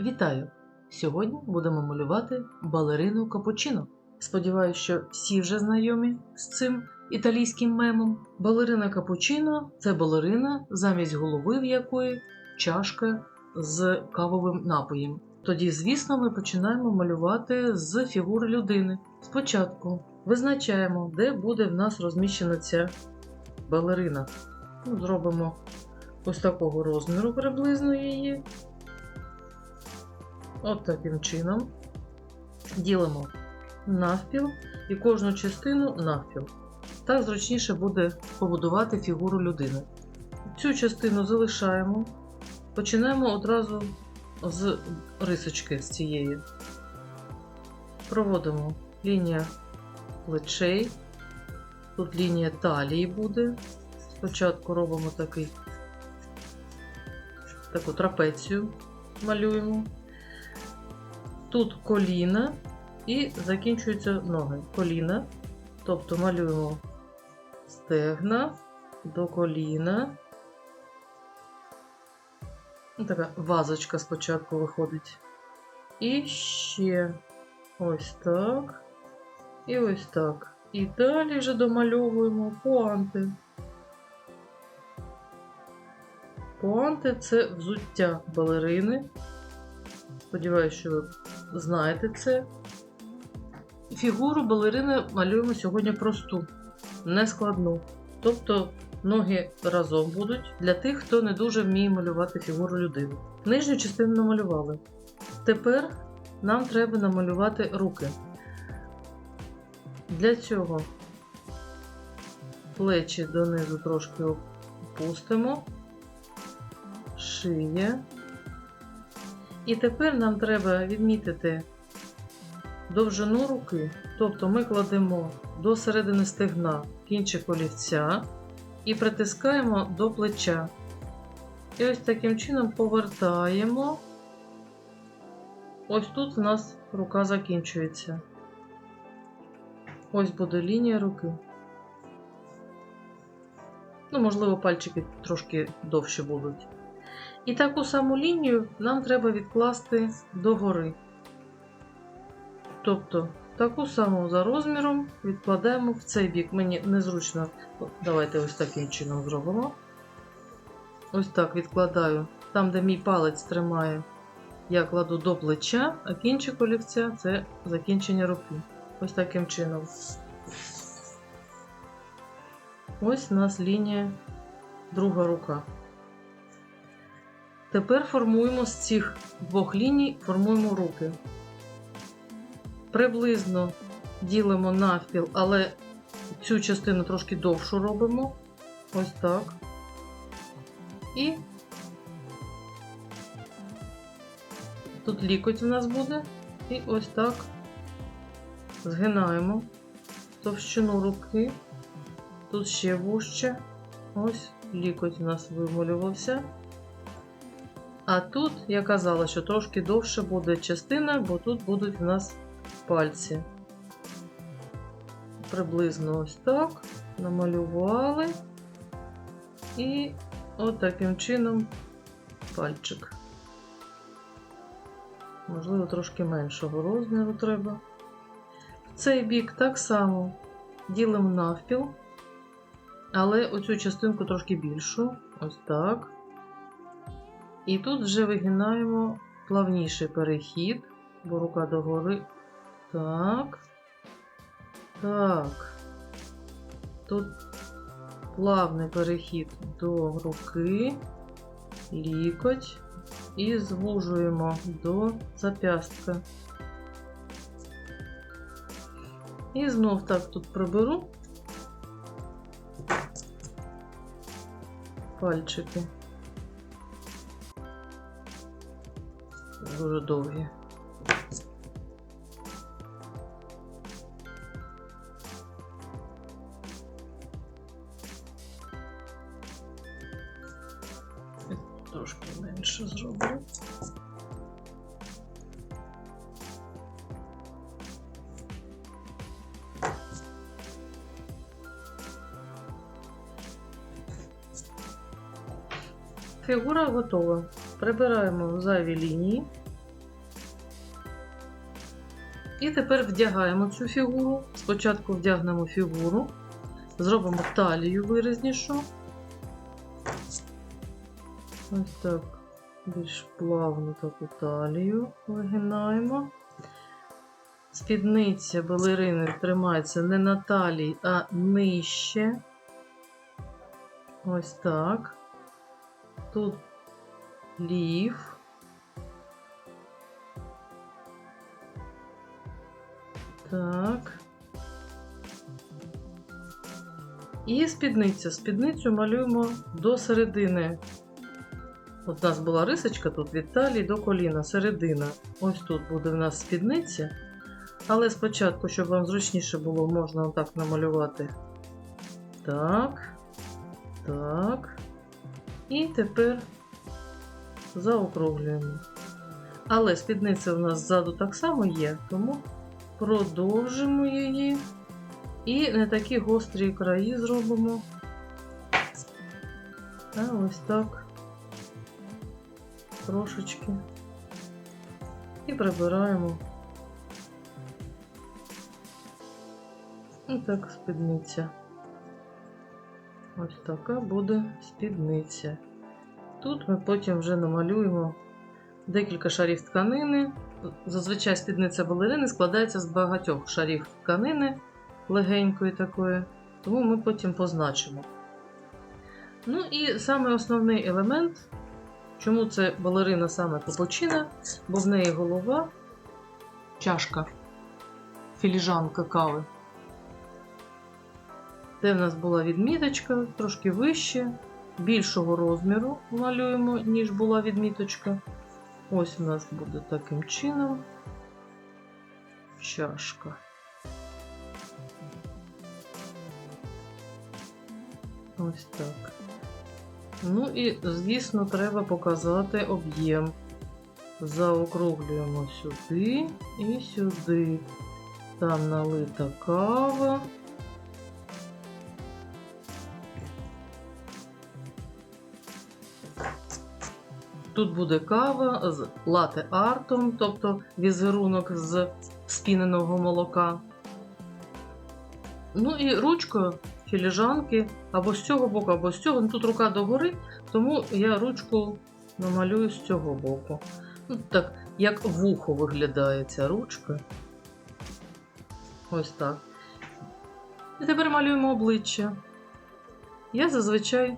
Вітаю! Сьогодні будемо малювати балерину капучино. Сподіваюся, що всі вже знайомі з цим італійським мемом. Балерина капучино це балерина, замість голови в якої чашка з кавовим напоєм. Тоді, звісно, ми починаємо малювати з фігури людини. Спочатку визначаємо, де буде в нас розміщена ця балерина. Зробимо ось такого розміру приблизно її. От таким чином ділимо навпіл і кожну частину навпіл. Так зручніше буде побудувати фігуру людини. Цю частину залишаємо, починаємо одразу з рисочки з цієї. Проводимо лінія плечей, тут лінія талії буде. Спочатку робимо такий, таку трапецію малюємо. Тут коліна і закінчуються ноги. Коліна, тобто малюємо стегна до коліна. Така вазочка спочатку виходить. І ще ось так. І ось так. І далі вже домальовуємо пуанти. Пуанти це взуття балерини. Сподіваюся, що ви знаєте це. Фігуру балерини малюємо сьогодні просту, нескладну. Тобто ноги разом будуть для тих, хто не дуже вміє малювати фігуру людини. Нижню частину намалювали. Тепер нам треба намалювати руки. Для цього плечі донизу трошки опустимо, шия. І тепер нам треба відмітити довжину руки. Тобто ми кладемо до середини стегна кінчик олівця і притискаємо до плеча. І ось таким чином повертаємо. Ось тут у нас рука закінчується. Ось буде лінія руки. Ну, можливо, пальчики трошки довше будуть. І таку саму лінію нам треба відкласти догори. Тобто, таку саму за розміром відкладаємо в цей бік. Мені незручно. Давайте ось таким чином зробимо. Ось так відкладаю. Там, де мій палець тримає, я кладу до плеча, а кінчик олівця це закінчення руки. Ось таким чином. Ось у нас лінія друга рука. Тепер формуємо з цих двох ліній, формуємо руки. Приблизно ділимо навпіл, але цю частину трошки довшу робимо. Ось так. І тут лікоть у нас буде. І ось так згинаємо товщину руки. Тут ще вужче. Ось лікоть у нас вималювався. А тут я казала, що трошки довше буде частина, бо тут будуть в нас пальці. Приблизно ось так. Намалювали. І от таким чином пальчик. Можливо, трошки меншого розміру треба. В цей бік так само ділимо навпіл, але оцю частинку трошки більшу. Ось так. І тут вже вигинаємо плавніший перехід, бо рука догори. Так. Так. Тут плавний перехід до руки, лікоть і звужуємо до зап'ястка. І знов так тут приберу пальчики. Дуже довгі. Трошки менше зроблю. Фігура готова. Прибираємо зайві лінії І тепер вдягаємо цю фігуру. Спочатку вдягнемо фігуру, зробимо талію виразнішу. Ось так, більш плавно таку талію вигинаємо. Спідниця балерини тримається не на талії, а нижче. Ось так. Тут ліф. Так. І спідниця. Спідницю малюємо до середини. От у нас була рисочка тут від талії до коліна, середина. Ось тут буде в нас спідниця. Але спочатку, щоб вам зручніше було, можна отак намалювати. Так. Так. І тепер заокруглюємо. Але спідниця у нас ззаду так само є, тому продовжимо її. І не такі гострі краї зробимо. А ось так. Трошечки. І прибираємо. І так спідниця. Ось така буде спідниця. Тут ми потім вже намалюємо декілька шарів тканини. Зазвичай спідниця балерини складається з багатьох шарів тканини легенької такої, тому ми потім позначимо. Ну і саме основний елемент, чому це балерина саме капучина, бо в неї голова, чашка, філіжанка кави. Де в нас була відміточка, трошки вище, більшого розміру малюємо, ніж була відміточка. Ось у нас буде таким чином чашка. Ось так. Ну і, звісно, треба показати об'єм. Заокруглюємо сюди і сюди. Там налита кава. Тут буде кава з лате-артом, тобто візерунок з спіненого молока. Ну і ручкою філіжанки або з цього боку, або з цього. Ну, Тут рука догори, тому я ручку намалюю з цього боку. Ну, Так, як вухо виглядає ця ручка. Ось так. І тепер малюємо обличчя. Я зазвичай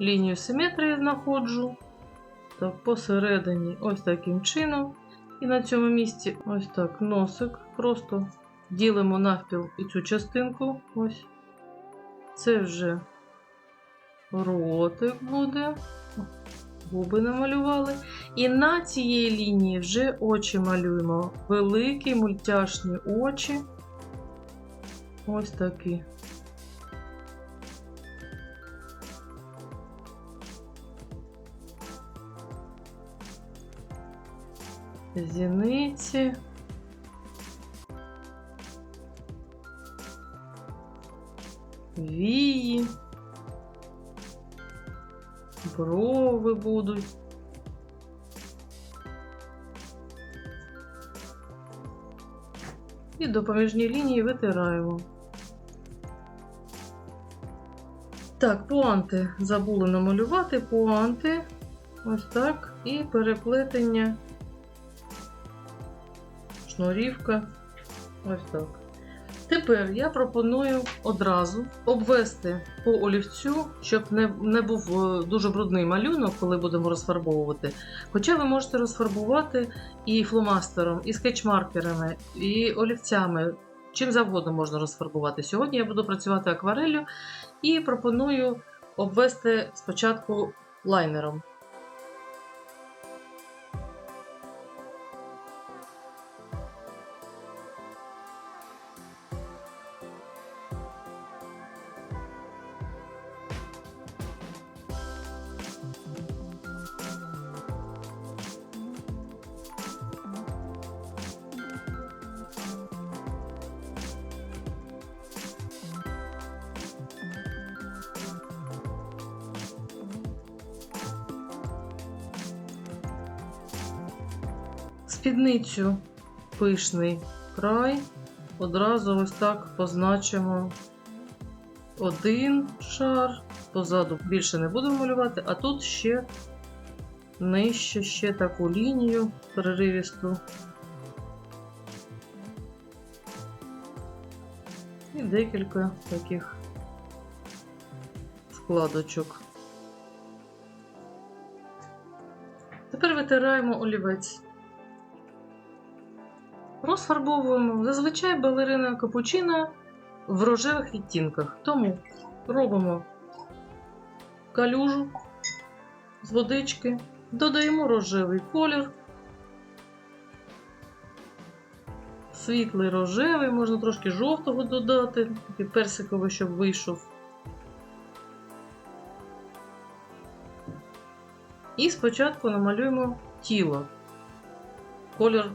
лінію симетрії знаходжу. Так, посередині ось таким чином. І на цьому місці ось так носик. Просто ділимо навпіл і цю частинку. Ось. Це вже ротик буде. Губи намалювали. І на цієї лінії вже очі малюємо. Великі мультяшні очі. Ось такі. Зіниці. Вії. Брови будуть. І допоміжні лінії витираємо. Так, пуанти забули намалювати пуанти. Ось так. І переплетення. Шнурівка. Ось так. Тепер я пропоную одразу обвести по олівцю, щоб не, не був е, дуже брудний малюнок, коли будемо розфарбовувати. Хоча ви можете розфарбувати і фломастером, і скетчмаркерами, і олівцями. Чим завгодно можна розфарбувати. Сьогодні я буду працювати аквареллю і пропоную обвести спочатку лайнером. Спідницю пишний край. Одразу ось так позначимо один шар. Позаду більше не будемо малювати, а тут ще нижче ще таку лінію переривісту. І декілька таких складочок. Тепер витираємо олівець. Розфарбовуємо зазвичай балерина капучино в рожевих відтінках. Тому робимо калюжу з водички, додаємо рожевий колір. Світлий рожевий, можна трошки жовтого додати, такий персиковий, щоб вийшов. І спочатку намалюємо тіло. Колір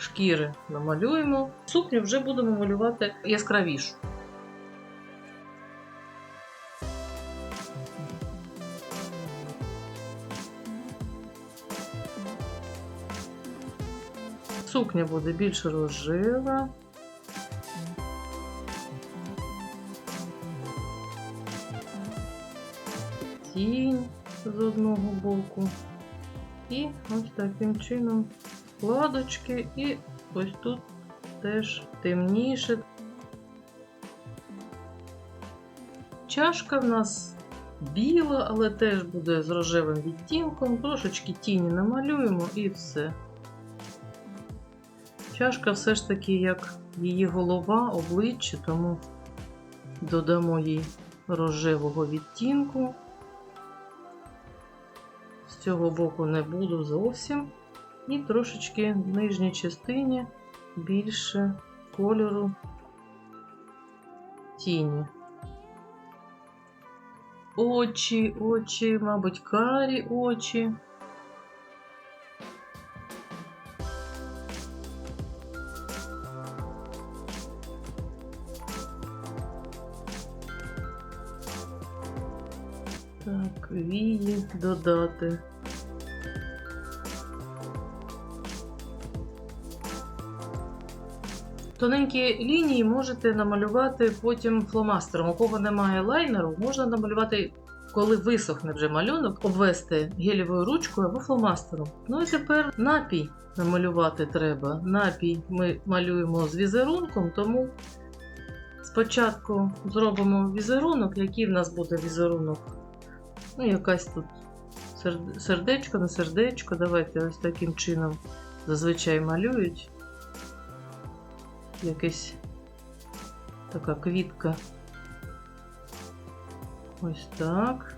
шкіри намалюємо. Сукню вже будемо малювати яскравішу. Сукня буде більш рожева. Тінь з одного боку. І ось таким чином складочки, і ось тут теж темніше. Чашка в нас біла, але теж буде з рожевим відтінком. Трошечки тіні намалюємо і все. Чашка все ж таки як її голова, обличчя, тому додамо їй рожевого відтінку. З цього боку не буду зовсім. І трошечки в нижній частині більше кольору тіні. Очі, очі, мабуть, карі очі. Так, вії додати. Тоненькі лінії можете намалювати потім фломастером. У кого немає лайнеру, можна намалювати, коли висохне вже малюнок, обвести гелєвою ручкою або фломастером. Ну і тепер напій намалювати треба. Напій ми малюємо з візерунком, тому спочатку зробимо візерунок, який в нас буде візерунок. Ну, якась тут сердечко на сердечко. Давайте ось таким чином зазвичай малюють якась така квітка. Ось так.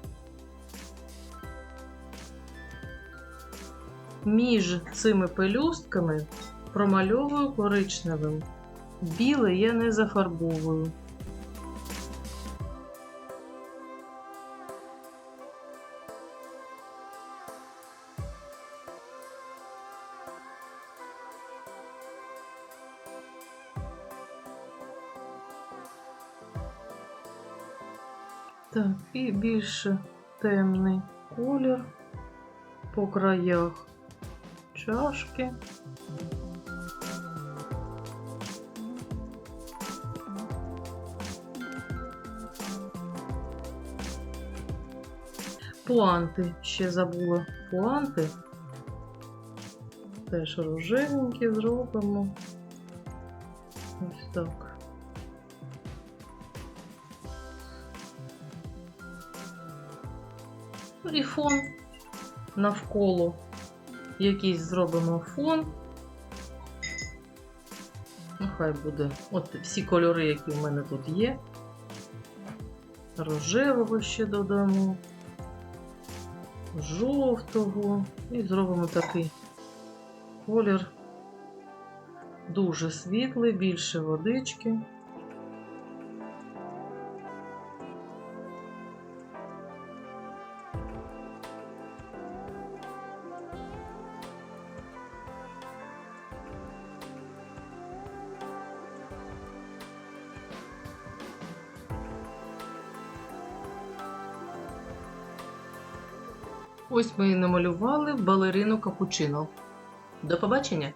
Між цими пелюстками промальовую коричневим. Біле я не зафарбовую. Так, і більше темний колір по краях чашки. Пуанти ще забула. Пуанти. Теж рожевенькі зробимо. Ось так. І фон навколо. Якийсь зробимо фон. Ну, хай буде. От всі кольори, які в мене тут є. Рожевого ще додамо, жовтого. І зробимо такий колір. Дуже світлий, більше водички. Ось ми і намалювали балерину капучино. До побачення!